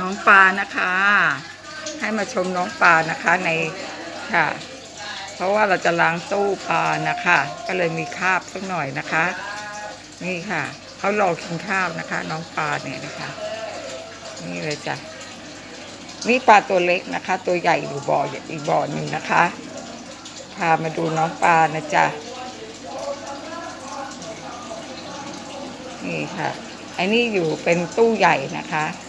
น้องปลานะคะ ให้มาชมน้องปลานะคะในค่ะ เพราะว่าเราจะล้างตู้ปลานะคะ ก็เลยมีคราบสักหน่อยนะคะ นี่ค่ะเขารอกินข้าวนะคะ น้องปลาเนี่ยนะคะ นี่เลยจ้ะนี่ปลาตัวเล็กนะคะ ตัวใหญ่อยู่บ่ออีกบ่อหนึ่งนะคะ พามาดูน้องปลานะจ๊ะนี่ค่ะไอ้นี่อยู่เป็นตู้ใหญ่นะคะค่ะ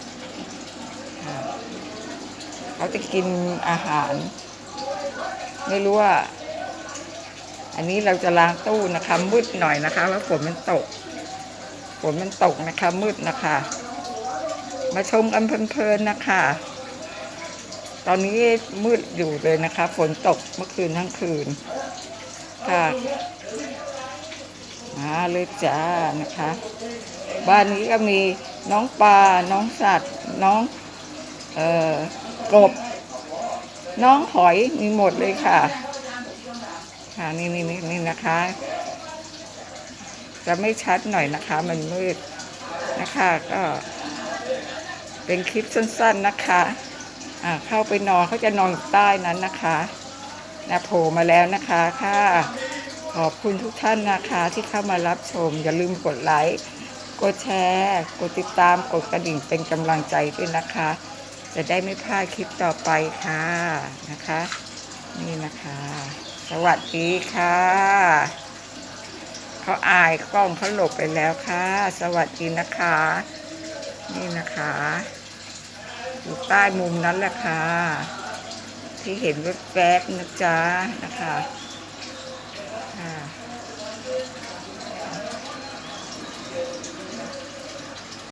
เขาจะกินอาหาร ไม่รู้ว่า อันนี้เราจะล้างตู้นะคะมืดหน่อยนะคะว่าฝนมันตกฝนมันตกนะคะ มืดนะคะ มาชมกันเพลินๆนะคะ ตอนนี้มืดอยู่เลยนะคะ ฝนตกเมื่อคืนทั้งคืนค่ะมาเลยจ้านะคะ บ้านนี้ก็มีน้องปลาน้องสัตว์ น้อง เอ่อ กบ น้องหอยมีหมดเลยค่ะ ค่ะนี่นี่นี่นี่นะคะ จะไม่ชัดหน่อยนะคะ มันมืดนะคะก็เป็นคลิปสั้น ๆนะคะอ่าเข้าไปนอนเขาจะนอนอใต้นั้นนะคะนะโผล่มาแล้วนะคะค่ะขอบคุณทุกท่านนะคะที่เข้ามารับชม อย่าลืมกดไลค์ กดแชร์ กดติดตาม กดกระดิ่งเป็นกำลังใจด้วยนะคะ จะได้ไม่พลาดคลิปต่อไปค่ะนะคะ นี่นะคะ สวัสดีค่ะเขาอายกล้องเขาหลบไปแล้วค่ะ สวัสดีนะคะ นี่นะคะ อยู่ใต้มุมนั้นแหละค่ะ ที่เห็นแวบๆนะจ๊ะนะคะ